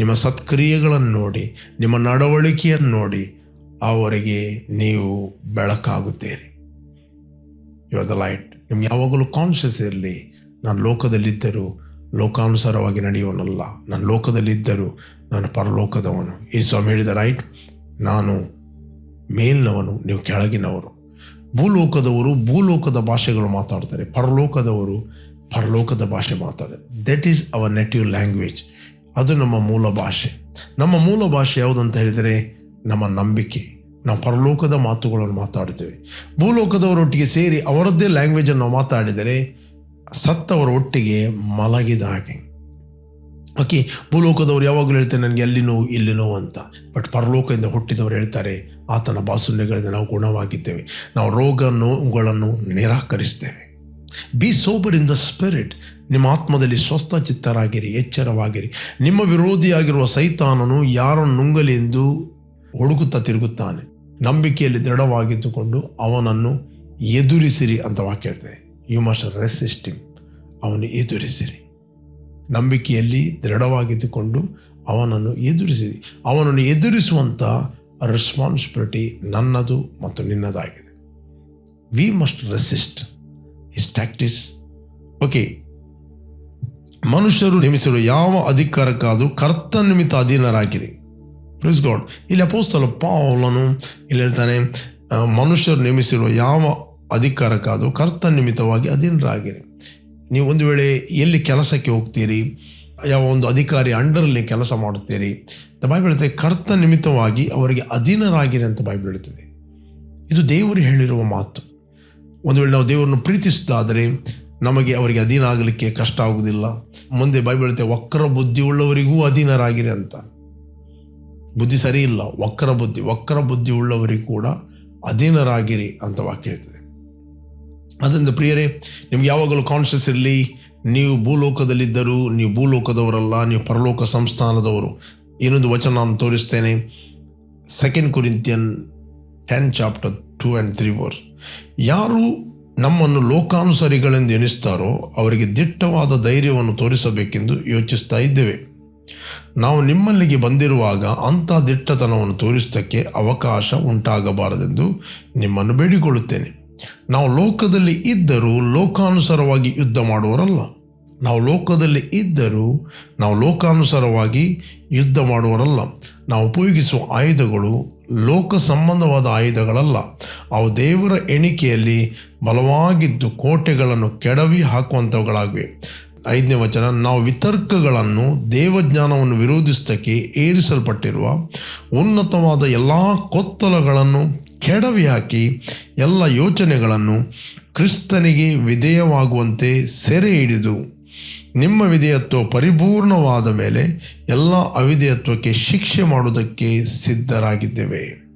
ನಿಮ್ಮ ಸತ್ಕ್ರಿಯೆಗಳನ್ನು ನೋಡಿ, ನಿಮ್ಮ ನಡವಳಿಕೆಯನ್ನು ನೋಡಿ, ಅವರಿಗೆ ನೀವು ಬೆಳಕಾಗುತ್ತೀರಿ. ಯು ದ ಲೈಟ್ ನಿಮ್ಗೆ ಯಾವಾಗಲೂ ಕಾನ್ಷಿಯಸ್ ಇರಲಿ. ನಾನು ಲೋಕದಲ್ಲಿದ್ದರೂ ಲೋಕಾನುಸಾರವಾಗಿ ನಡೆಯೋನಲ್ಲ ನಾನು ಲೋಕದಲ್ಲಿದ್ದರೂ ನಾನು ಪರಲೋಕದವನು. ಈ ಸ್ವಾಮಿ ಹೇಳಿದ ರೈಟ್ ನಾನು ಮೇಲಿನವನು, ನೀವು ಕೆಳಗಿನವರು. ಭೂಲೋಕದವರು ಭೂಲೋಕದ ಭಾಷೆಗಳು ಮಾತಾಡ್ತಾರೆ. ಪರಲೋಕದವರು ಪರಲೋಕದ ಭಾಷೆ ಮಾತಾಡ್ತಾರೆ. That is our native language ಅದು ನಮ್ಮ ಮೂಲ ಭಾಷೆ. ನಮ್ಮ ಮೂಲ ಭಾಷೆ ಯಾವುದಂತ ಹೇಳಿದರೆ ನಮ್ಮ ನಂಬಿಕೆ. ನಾವು ಪರಲೋಕದ ಮಾತುಗಳನ್ನು ಮಾತಾಡ್ತೇವೆ ಭೂಲೋಕದವರೊಟ್ಟಿಗೆ ಸೇರಿ ಅವರದ್ದೇ ಲ್ಯಾಂಗ್ವೇಜನ್ನು ನಾವು ಮಾತಾಡಿದರೆ ಸತ್ತವರ ಒಟ್ಟಿಗೆ ಮಲಗಿದ ಹಾಗೆ. ಓಕೆ ಭೂಲೋಕದವರು ಯಾವಾಗಲೂ ಹೇಳ್ತಾರೆ, ನನಗೆ ಅಲ್ಲಿ ನೋವು ಇಲ್ಲಿ ನೋವು ಅಂತ. ಬಟ್ ಪರಲೋಕದಿಂದ ಹುಟ್ಟಿದವರು ಹೇಳ್ತಾರೆ, ಆತನ ಬಾಸುಲ್ಯಗಳಿಂದ ನಾವು ಗುಣವಾಗಿದ್ದೇವೆ. ನಾವು ರೋಗ ನೋವುಗಳನ್ನು ನಿರಾಕರಿಸ್ತೇವೆ be sober in the spirit ನಿಮ್ಮ ಆತ್ಮದಲ್ಲಿ ಸ್ವಸ್ಥ ಚಿತ್ತರಾಗಿರಿ ಎಚ್ಚರವಾಗಿರಿ. ನಿಮ್ಮ ವಿರೋಧಿಯಾಗಿರುವ ಸೈತಾನನು ಯಾರನ್ನು ನುಂಗಲಿ ಎಂದು ಹುಡುಕುತ್ತಾ ತಿರುಗುತ್ತಾನೆ. ನಂಬಿಕೆಯಲ್ಲಿ ದೃಢವಾಗಿದ್ದುಕೊಂಡು ಅವನನ್ನು ಎದುರಿಸಿರಿ ಅಂತ ವಾಕ್ಯ ಹೇಳ್ತದೆ. ಯು ಮಸ್ಟ್ ರೆಸಿಸ್ಟಿಂಗ್ ಅವನು ಎದುರಿಸಿರಿ. ನಂಬಿಕೆಯಲ್ಲಿ ದೃಢವಾಗಿದ್ದುಕೊಂಡು ಅವನನ್ನು ಎದುರಿಸಿರಿ. ಅವನನ್ನು ಎದುರಿಸುವಂಥ ರೆಸ್ಪಾನ್ಸಿಬಿಲಿಟಿ ನನ್ನದು ಮತ್ತು ನಿನ್ನದಾಗಿದೆ. We must resist his tactics okay ಮನುಷ್ಯರು ನಿಮಿಸಲು ಯಾವ ಅಧಿಕಾರಕ್ಕಾದರೂ ಕರ್ತ ನಿಮಿತ್ತ ಅಧೀನರಾಗಿರಿ. ಪ್ರಿಸ್ ಗಾಡ್ ಇಲ್ಲಿ ಅಪೋಸ್ತಲ ಪಾವಲನು ಇಲ್ಲಿ ಹೇಳ್ತಾನೆ ಮನುಷ್ಯರು ನೇಮಿಸಿರುವ ಯಾವ ಅಧಿಕಾರಕ್ಕಾದರೂ ಕರ್ತ ನಿಮಿತ್ತವಾಗಿ ಅಧೀನರಾಗಿರಿ. ನೀವು ಒಂದು ವೇಳೆ ಎಲ್ಲಿ ಕೆಲಸಕ್ಕೆ ಹೋಗ್ತೀರಿ, ಯಾವ ಒಂದು ಅಧಿಕಾರಿ ಅಂಡರಲ್ಲಿ ಕೆಲಸ ಮಾಡುತ್ತೀರಿ ಬೈಬಲ್ ಹೇಳ್ತದೆ, ಕರ್ತ ನಿಮಿತ್ತವಾಗಿ ಅವರಿಗೆ ಅಧೀನರಾಗಿರಿ ಅಂತ ಬೈಬಲ್ ಹೇಳ್ತದೆ. ಇದು ದೇವರು ಹೇಳಿರುವ ಮಾತು. ಒಂದು ವೇಳೆ ನಾವು ದೇವರನ್ನು ಪ್ರೀತಿಸುತ್ತಾದರೆ ನಮಗೆ ಅವರಿಗೆ ಅಧೀನ ಆಗಲಿಕ್ಕೆ ಕಷ್ಟ ಆಗುವುದಿಲ್ಲ. ಮುಂದೆ ಬೈಬಲ್ ವಕ್ರ ಬುದ್ಧಿ ಉಳ್ಳವರಿಗೂ ಅಧೀನರಾಗಿರಿ ಅಂತ. ಬುದ್ಧಿ ಸರಿ ಇಲ್ಲ, ವಕ್ರ ಬುದ್ಧಿ ವಕ್ರ ಬುದ್ಧಿ ಉಳ್ಳವರಿಗೂ ಕೂಡ ಅಧೀನರಾಗಿರಿ ಅಂತ ವಾಕ್ಯ ಹೇಳ್ತದೆ. ಅದರಿಂದ ಪ್ರಿಯರೇ, ನಿಮ್ಗೆ ಯಾವಾಗಲೂ ಕಾನ್ಷಿಯಸ್ ಇರಲಿ, ನೀವು ಭೂಲೋಕದಲ್ಲಿದ್ದರೂ, ನೀವು ಭೂಲೋಕದವರಲ್ಲ, ನೀವು ಪರಲೋಕ ಸಂಸ್ಥಾನದವರು. ಇನ್ನೊಂದು ವಚನ ನಾನು ತೋರಿಸ್ತೇನೆ second Corinthian ten chapter two and three verse ಯಾರು ನಮ್ಮನ್ನು ಲೋಕಾನುಸರಿಗಳೆಂದು ಎನಿಸ್ತಾರೋ ಅವರಿಗೆ ದಿಟ್ಟವಾದ ಧೈರ್ಯವನ್ನು ತೋರಿಸಬೇಕೆಂದು ಯೋಚಿಸ್ತಾ ಇದ್ದೇವೆ. ನಾವು ನಿಮ್ಮಲ್ಲಿಗೆ ಬಂದಿರುವಾಗ ಅಂಥ ದಿಟ್ಟತನವನ್ನು ತೋರಿಸುವುದಕ್ಕೆ ಅವಕಾಶ ಉಂಟಾಗಬಾರದೆಂದು ನಿಮ್ಮನ್ನು ಬೇಡಿಕೊಳ್ಳುತ್ತೇನೆ. ನಾವು ಲೋಕದಲ್ಲಿ ಇದ್ದರೂ ಲೋಕಾನುಸಾರವಾಗಿ ಯುದ್ಧ ಮಾಡುವರಲ್ಲ ನಾವು ಲೋಕದಲ್ಲಿ ಇದ್ದರೂ ನಾವು ಲೋಕಾನುಸಾರವಾಗಿ ಯುದ್ಧ ಮಾಡುವರಲ್ಲ ನಾವು ಉಪಯೋಗಿಸುವ ಆಯುಧಗಳು ಲೋಕ ಸಂಬಂಧವಾದ ಆಯುಧಗಳಲ್ಲ. ಅವು ದೇವರ ಎಣಿಕೆಯಲ್ಲಿ ಬಲವಾಗಿದ್ದು ಕೋಟೆಗಳನ್ನು ಕೆಡವಿ ಹಾಕುವಂಥವುಗಳಾಗಿವೆ. ಐದನೇ ವಚನ, ನಾವು ವಿತರ್ಕಗಳನ್ನು ದೇವಜ್ಞಾನವನ್ನು ವಿರೋಧಿಸಕ್ಕೆ ಏರಿಸಲ್ಪಟ್ಟಿರುವ ಉನ್ನತವಾದ ಎಲ್ಲ ಕೊತ್ತಲಗಳನ್ನು ಕೆಡವಿ ಹಾಕಿ ಎಲ್ಲ ಯೋಚನೆಗಳನ್ನು ಕ್ರಿಸ್ತನಿಗೆ ವಿಧೇಯವಾಗುವಂತೆ ಸೆರೆ ಹಿಡಿದು ನಿಮ್ಮ ವಿಧೇಯತ್ವ ಪರಿಪೂರ್ಣವಾದ ಮೇಲೆ ಎಲ್ಲ ಅವಿಧೇಯತ್ವಕ್ಕೆ ಶಿಕ್ಷೆ ಮಾಡುವುದಕ್ಕೆ ಸಿದ್ಧರಾಗಿದ್ದೇವೆ.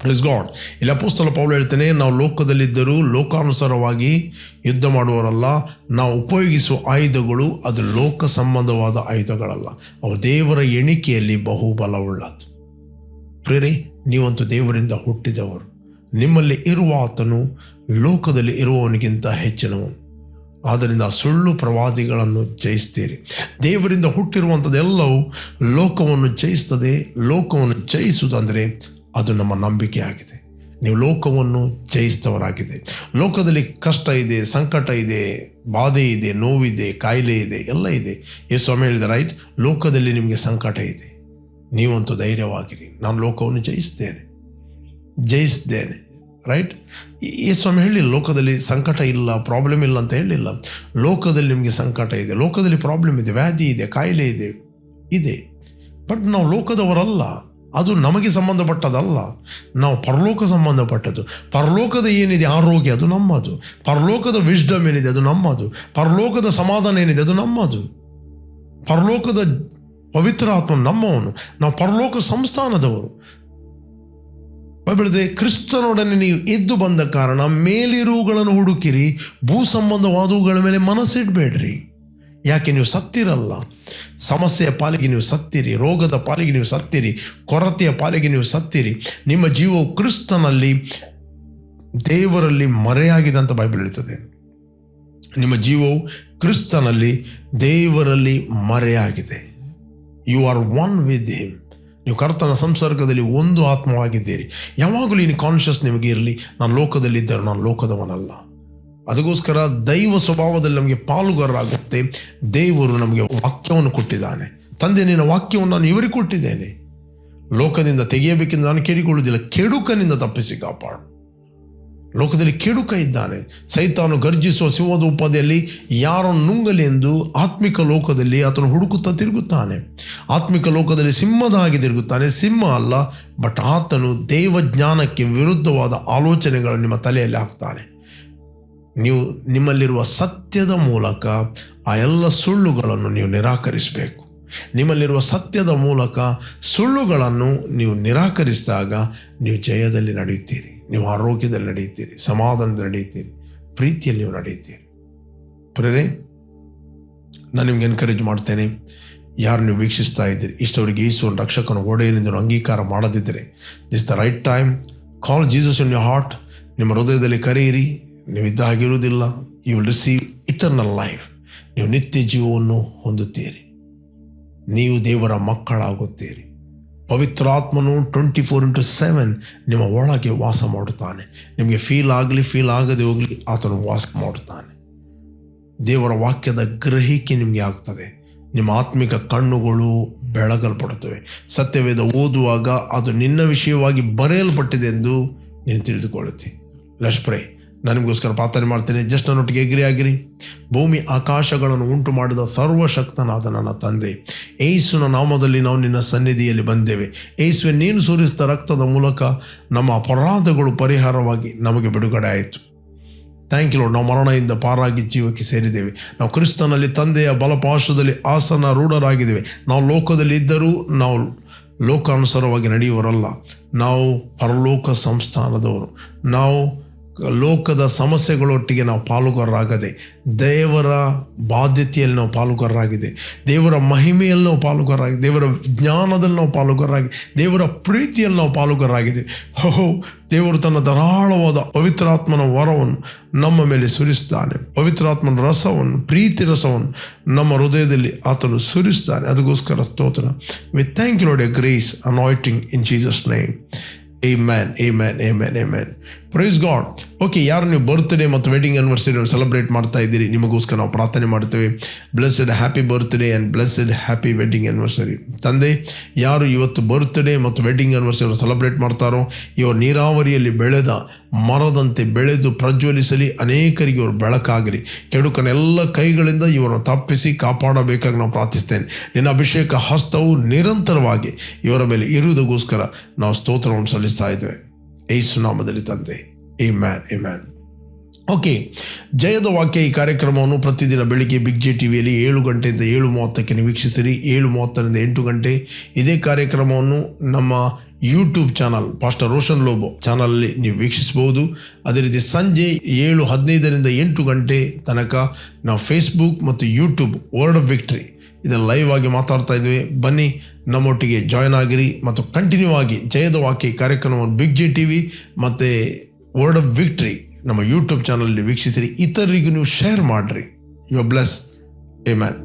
ಪ್ರೆಸ್ ಗಾಡ್ ಇಲ್ಲಿ ಅಪೋಸ್ತಲ ಪೌಲು ಹೇಳ್ತೇನೆ, ನಾವು ಲೋಕದಲ್ಲಿದ್ದರೂ ಲೋಕಾನುಸಾರವಾಗಿ ಯುದ್ಧ ಮಾಡುವವರಲ್ಲ, ನಾವು ಉಪಯೋಗಿಸುವ ಆಯುಧಗಳು ಅದು ಲೋಕ ಸಂಬಂಧವಾದ ಆಯುಧಗಳಲ್ಲ. ಅವು ದೇವರ ಎಣಿಕೆಯಲ್ಲಿ ಬಹುಬಲವುಳ್ಳದು ಪ್ರೇರೆ ನೀವಂತೂ ದೇವರಿಂದ ಹುಟ್ಟಿದವರು. ನಿಮ್ಮಲ್ಲಿ ಇರುವ ಆತನು ಲೋಕದಲ್ಲಿ ಇರುವವನಿಗಿಂತ ಹೆಚ್ಚಿನವನು. ಆದ್ದರಿಂದ ಸುಳ್ಳು ಪ್ರವಾದಿಗಳನ್ನು ಜಯಿಸ್ತೀರಿ. ದೇವರಿಂದ ಹುಟ್ಟಿರುವಂಥದ್ದೆಲ್ಲವೂ ಲೋಕವನ್ನು ಜಯಿಸ್ತದೆ, ಲೋಕವನ್ನು ಜಯಿಸುವುದಂದರೆ ಅದು ನಮ್ಮ ನಂಬಿಕೆ ಆಗಿದೆ. ನೀವು ಲೋಕವನ್ನು ಜಯಿಸಿದವರಾಗಿದೆ. ಲೋಕದಲ್ಲಿ ಕಷ್ಟ ಇದೆ, ಸಂಕಟ ಇದೆ, ಬಾಧೆ ಇದೆ, ನೋವಿದೆ, ಕಾಯಿಲೆ ಇದೆ, ಎಲ್ಲ ಇದೆ. ಯೇಸು ಸ್ವಾಮಿ ಹೇಳಿದ, ರೈಟ್, ಲೋಕದಲ್ಲಿ ನಿಮಗೆ ಸಂಕಟ ಇದೆ. ನೀವಂತೂ ಧೈರ್ಯವಾಗಿರಿ. ನಾನು ಲೋಕವನ್ನು ಜಯಿಸ್ತೇನೆ ಜಯಿಸಿದ್ದೇನೆ. ರೈಟ್? ಈ ಸ್ವಾಮಿ ಹೇಳಿಲ್ಲ ಲೋಕದಲ್ಲಿ ಸಂಕಟ ಇಲ್ಲ ಪ್ರಾಬ್ಲಮ್ ಇಲ್ಲ ಅಂತ ಹೇಳಿಲ್ಲ. ಲೋಕದಲ್ಲಿ ನಿಮಗೆ ಸಂಕಟ ಇದೆ. ಲೋಕದಲ್ಲಿ ಪ್ರಾಬ್ಲಮ್ ಇದೆ, ವ್ಯಾಧಿ ಇದೆ, ಕಾಯಿಲೆ ಇದೆ ಇದೆ. ಬಟ್ ನಾವು ಲೋಕದವರಲ್ಲ. ಅದು ನಮಗೆ ಸಂಬಂಧಪಟ್ಟದಲ್ಲ. ನಾವು ಪರಲೋಕ ಸಂಬಂಧಪಟ್ಟದ್ದು. ಪರಲೋಕದ ಏನಿದೆ ಆರೋಗ್ಯ, ಅದು ನಮ್ಮದು. ಪರಲೋಕದ ವಿಷ್ಡಮ್ ಏನಿದೆ, ಅದು ನಮ್ಮದು. ಪರಲೋಕದ ಸಮಾಧಾನ ಏನಿದೆ, ಅದು ನಮ್ಮದು. ಪರಲೋಕದ ಪವಿತ್ರ ಆತ್ಮ ನಮ್ಮವನು. ನಾವು ಪರಲೋಕ ಸಂಸ್ಥಾನದವರು. ಬಿಡದೆ ಕ್ರಿಸ್ತನೊಡನೆ ನೀವು ಎದ್ದು ಬಂದ ಕಾರಣ ಮೇಲಿರುವುಗಳನ್ನು ಹುಡುಕಿರಿ ಭೂ ಸಂಬಂಧವಾದವುಗಳ ಮೇಲೆ ಮನಸ್ಸಿಡಬೇಡ್ರಿ. ಯಾಕೆ ನೀವು ಸತ್ತಿರಲ್ಲ? ಸಮಸ್ಯೆಯ ಪಾಲಿಗೆ ನೀವು ಸತ್ತಿರಿ, ರೋಗದ ಪಾಲಿಗೆ ನೀವು ಸತ್ತಿರಿ, ಕೊರತೆಯ ಪಾಲಿಗೆ ನೀವು ಸತ್ತಿರಿ. ನಿಮ್ಮ ಜೀವವು ಕ್ರಿಸ್ತನಲ್ಲಿ ದೇವರಲ್ಲಿ ಮರೆಯಾಗಿದೆ ಅಂತ ಬೈಬಲ್ ಹೇಳ್ತದೆ. ನಿಮ್ಮ ಜೀವವು ಕ್ರಿಸ್ತನಲ್ಲಿ ದೇವರಲ್ಲಿ ಮರೆಯಾಗಿದೆ. You are one with him ನೀವು ಕರ್ತನ ಸಂಸರ್ಗದಲ್ಲಿ ಒಂದು ಆತ್ಮವಾಗಿದ್ದೀರಿ. ಯಾವಾಗಲೂ ಇನ್ನು ಕಾನ್ಷಿಯಸ್ ನಿಮಗೆ ಇರಲಿ ನಾನು ಲೋಕದಲ್ಲಿದ್ದರೆ ನಾನು ಲೋಕದವನಲ್ಲ. ಅದಕ್ಕೋಸ್ಕರ ದೈವ ಸ್ವಭಾವದಲ್ಲಿ ನಮಗೆ ಪಾಲುಗಾರರಾಗುತ್ತೆ. ದೇವರು ನಮಗೆ ವಾಕ್ಯವನ್ನು ಕೊಟ್ಟಿದ್ದಾನೆ. ತಂದೆ, ನಿನ್ನ ವಾಕ್ಯವನ್ನು ನಾನು ಇವರಿಗೆ ಕೊಟ್ಟಿದ್ದೇನೆ. ಲೋಕದಿಂದ ತೆಗೆಯಬೇಕೆಂದು ನಾನು ಕೇಳಿಕೊಳ್ಳುವುದಿಲ್ಲ. ಕೆಡುಕನಿಂದ ತಪ್ಪಿಸಿ ಕಾಪಾಡು. ಲೋಕದಲ್ಲಿ ಕೆಡುಕ ಇದ್ದಾನೆ. ಸೈತಾನು ಗರ್ಜಿಸುವ ಸಿಂಹದ ಉಪಾದಿಯಲ್ಲಿ ಯಾರನ್ನು ನುಂಗಲಿ ಎಂದು ಆತ್ಮಿಕ ಲೋಕದಲ್ಲಿ ಆತನು ಹುಡುಕುತ್ತಾ ತಿರುಗುತ್ತಾನೆ. ಆತ್ಮಿಕ ಲೋಕದಲ್ಲಿ ಸಿಂಹದ ಹಾಗೆ ತಿರುಗುತ್ತಾನೆ. ಸಿಂಹ ಅಲ್ಲ, ಬಟ್ ಆತನು ದೇವಜ್ಞಾನಕ್ಕೆ ವಿರುದ್ಧವಾದ ಆಲೋಚನೆಗಳನ್ನು ನಿಮ್ಮ ತಲೆಯಲ್ಲಿ ಹಾಕ್ತಾನೆ. ನೀವು ನಿಮ್ಮಲ್ಲಿರುವ ಸತ್ಯದ ಮೂಲಕ ಆ ಎಲ್ಲ ಸುಳ್ಳುಗಳನ್ನು ನೀವು ನಿರಾಕರಿಸಬೇಕು. ನಿಮ್ಮಲ್ಲಿರುವ ಸತ್ಯದ ಮೂಲಕ ಸುಳ್ಳುಗಳನ್ನು ನೀವು ನಿರಾಕರಿಸಿದಾಗ ನೀವು ಜಯದಲ್ಲಿ ನಡೆಯುತ್ತೀರಿ. ನೀವು ಆರೋಗ್ಯದಲ್ಲಿ ನಡೆಯುತ್ತೀರಿ. ಸಮಾಧಾನದಲ್ಲಿ ನಡೆಯುತ್ತೀರಿ. ಪ್ರೀತಿಯಲ್ಲಿ ನೀವು ನಡೆಯುತ್ತೀರಿ. ಪ್ರೇರೆ ನಾನು ನಿಮ್ಗೆ ಎನ್ಕರೇಜ್ ಮಾಡ್ತೇನೆ. ಯಾರು ನೀವು ವೀಕ್ಷಿಸ್ತಾ ಇದ್ದೀರಿ, ಇಷ್ಟವರಿಗೆ ಈಸುವ ರಕ್ಷಕನ ಒಡೆಯನೆಂದು ಅಂಗೀಕಾರ ಮಾಡದಿದ್ದರೆ this the right time call Jesus in your heart ನಿಮ್ಮ ಹೃದಯದಲ್ಲಿ ಕರೆಯಿರಿ. ನೀವು ಇದ್ದ ಹಾಗಿರುವುದಿಲ್ಲ you will receive eternal life ನೀವು ನಿತ್ಯ ಜೀವವನ್ನು ಹೊಂದುತ್ತೀರಿ. ನೀವು ದೇವರ ಮಕ್ಕಳಾಗುತ್ತೀರಿ. ಪವಿತ್ರಾತ್ಮನು ಟ್ವೆಂಟಿ ಫೋರ್ ಇಂಟು ಸೆವೆನ್ ನಿಮ್ಮ ಒಳಗೆ ವಾಸ ಮಾಡುತ್ತಾನೆ. ನಿಮಗೆ ಫೀಲ್ ಆಗಲಿ ಫೀಲ್ ಆಗದೆ ಹೋಗಲಿ, ಆತನು ವಾಸ ಮಾಡುತ್ತಾನೆ. ದೇವರ ವಾಕ್ಯದ ಗ್ರಹಿಕೆ ನಿಮಗೆ ಆಗ್ತದೆ. ನಿಮ್ಮ ಆತ್ಮಿಕ ಕಣ್ಣುಗಳು ಬೆಳಗಲ್ಪಡುತ್ತವೆ. ಸತ್ಯವೇದ ಓದುವಾಗ ಅದು ನಿನ್ನ ವಿಷಯವಾಗಿ ಬರೆಯಲ್ಪಟ್ಟಿದೆ ಎಂದು ನೀನು ತಿಳಿದುಕೊಳ್ಳುತ್ತಿ. ಲೆಟ್ಸ್ ಪ್ರೇ ನಾನು ನಿಮಗೋಸ್ಕರ ಪ್ರಾರ್ಥನೆ ಮಾಡ್ತೇನೆ. ಜಸ್ಟ್ ನನ್ನೊಟ್ಟಿಗೆ ಎಗ್ರಿ ಆಗಿರಿ. ಭೂಮಿ ಆಕಾಶಗಳನ್ನು ಉಂಟು ಮಾಡಿದ ಸರ್ವಶಕ್ತನಾದ ನನ್ನ ತಂದೆ. ಏಸುನ ನಾಮದಲ್ಲಿ ನಾವು ನಿನ್ನ ಸನ್ನಿಧಿಯಲ್ಲಿ ಬಂದೇವೆ. ಏಸುವೆ ನೀನು ಸುರಿಸಿದ ರಕ್ತದ ಮೂಲಕ ನಮ್ಮ ಅಪರಾಧಗಳು ಪರಿಹಾರವಾಗಿ ನಮಗೆ ಬಿಡುಗಡೆ ಆಯಿತು. ಥ್ಯಾಂಕ್ ಯು ನಾವು ಮರಣದಿಂದ ಪಾರಾಗಿ ಜೀವಕ್ಕೆ ಸೇರಿದ್ದೇವೆ. ನಾವು ಕ್ರಿಸ್ತನಲ್ಲಿ ತಂದೆಯ ಬಲಪಾರ್ಶ್ವದಲ್ಲಿ ಆಸನ ರೂಢರಾಗಿದ್ದೇವೆ. ನಾವು ಲೋಕದಲ್ಲಿ ಇದ್ದರೂ ನಾವು ಲೋಕಾನುಸಾರವಾಗಿ ನಡೆಯುವರಲ್ಲ ನಾವು ಪರಲೋಕ ಸಂಸ್ಥಾನದವರು. ನಾವು ಲೋಕದ ಸಮಸ್ಯೆಗಳೊಟ್ಟಿಗೆ ನಾವು ಪಾಲುಗಾರರಾಗದೆ, ದೇವರ ಬಾಧ್ಯತೆಯಲ್ಲಿ ನಾವು ಪಾಲುಗಾರರಾಗಿದೆ, ದೇವರ ಮಹಿಮೆಯಲ್ಲಿ ನಾವು ಪಾಲುಗಾರರಾಗಿದೆ, ದೇವರ ಜ್ಞಾನದಲ್ಲಿ ನಾವು ಪಾಲುಗಾರರಾಗಿ, ದೇವರ ಪ್ರೀತಿಯಲ್ಲಿ ನಾವು ಪಾಲುಗಾರರಾಗಿದೆ. ಹೋ ದೇವರು ತನ್ನ ಧಾರಾಳವಾದ ಪವಿತ್ರಾತ್ಮನ ವರವನ್ನು ನಮ್ಮ ಮೇಲೆ ಸುರಿಸ್ತಾನೆ. ಪವಿತ್ರಾತ್ಮನ ರಸವನ್ನು, ಪ್ರೀತಿ ರಸವನ್ನು ನಮ್ಮ ಹೃದಯದಲ್ಲಿ ಆತನು ಸುರಿಸ್ತಾನೆ. ಅದಕ್ಕೋಸ್ಕರ ಸ್ತೋತ್ರ. ವಿ ಥ್ಯಾಂಕ್ ಯು ನೋಡಿ a grace anointing in Jesus name amen amen amen amen praise God okay ಯಾರು ನೀವು ಬರ್ತ್ಡೇ ಮತ್ತು ವೆಡ್ಡಿಂಗ್ ಆನಿವರ್ಸರಿ ಸೆಲೆಬ್ರೇಟ್ ಮಾಡ್ತಾ ಇದ್ದೀರಿ, ನಿಮಗೋಸ್ಕರ ನಾವು ಪ್ರಾರ್ಥನೆ ಮಾಡ್ತೇವೆ. Blessed happy birthday and blessed happy wedding anniversary ತಂದೆ, ಯಾರು ಇವತ್ತು ಬರ್ತ್ಡೇ ಮತ್ತು ವೆಡ್ಡಿಂಗ್ ಆನಿವರ್ಸರಿ ಸೆಲೆಬ್ರೇಟ್ ಮಾಡ್ತಾರೋ, ಇವರು ನೀರಾವರಿಯಲ್ಲಿ ಬೆಳೆದ, ಮರದಂತೆ ಬೆಳೆದು ಪ್ರಜ್ವಲಿಸಲಿ, ಅನೇಕರಿಗೆ ಇವರು ಬೆಳಕಾಗಲಿ. ಕೆಡುಕನೆಲ್ಲ ಕೈಗಳಿಂದ ಇವರನ್ನು ತಪ್ಪಿಸಿ ಕಾಪಾಡಬೇಕಾಗಿ ನಾವು ಪ್ರಾರ್ಥಿಸ್ತೇನೆ. ನಿನ್ನ ಅಭಿಷೇಕ ಹಸ್ತವು ನಿರಂತರವಾಗಿ ಇವರ ಮೇಲೆ ಇರುವುದಕ್ಕೋಸ್ಕರ ನಾವು ಸ್ತೋತ್ರವನ್ನು ಸಲ್ಲಿಸ್ತಾ ಇದ್ದೇವೆ. ಏಸು ನಾಮದಲ್ಲಿ ತಂದೆ. Amen amen okay ಜಯದ ವಾಕ್ಯ ಈ ಕಾರ್ಯಕ್ರಮವನ್ನು ಪ್ರತಿದಿನ ಬೆಳಿಗ್ಗೆ ಬಿಗ್ ಜೆ ಟಿ ವಿಯಲ್ಲಿ ಏಳು ಗಂಟೆಯಿಂದ ಏಳು ಮೂವತ್ತಕ್ಕೆ ನೀವು ವೀಕ್ಷಿಸಿರಿ ಏಳು ಮೂವತ್ತರಿಂದ ಎಂಟು ಗಂಟೆ ಇದೇ ಕಾರ್ಯಕ್ರಮವನ್ನು ನಮ್ಮ YouTube channel pastor Roshan Lobo ಚಾನಲಲ್ಲಿ ನೀವು ವೀಕ್ಷಿಸಬಹುದು. ಅದೇ ರೀತಿ ಸಂಜೆ ಏಳು ಹದಿನೈದರಿಂದ ಎಂಟು ಗಂಟೆ ತನಕ ನಾವು ಫೇಸ್ಬುಕ್ ಮತ್ತು ಯೂಟ್ಯೂಬ್ ವರ್ಡ್ ಆಫ್ ವಿಕ್ಟ್ರಿ ಇದನ್ನು ಲೈವ್ ಆಗಿ ಮಾತಾಡ್ತಾ ಇದ್ವಿ. ಬನ್ನಿ, ನಮ್ಮೊಟ್ಟಿಗೆ ಜಾಯ್ನ್ ಆಗಿರಿ ಮತ್ತು ಕಂಟಿನ್ಯೂ ಆಗಿ ಜಯದ ವಾಕ್ಯ ಕಾರ್ಯಕ್ರಮವನ್ನು ಬಿಗ್ ಜಿ ಟಿ ವಿ ಮತ್ತು ವರ್ಡ್ ಆಫ್ ವಿಕ್ಟ್ರಿ ನಮ್ಮ ಯೂಟ್ಯೂಬ್ ಚಾನಲಲ್ಲಿ ವೀಕ್ಷಿಸಿರಿ. ಇತರರಿಗೂ ನೀವು ಶೇರ್ ಮಾಡಿರಿ. You bless A man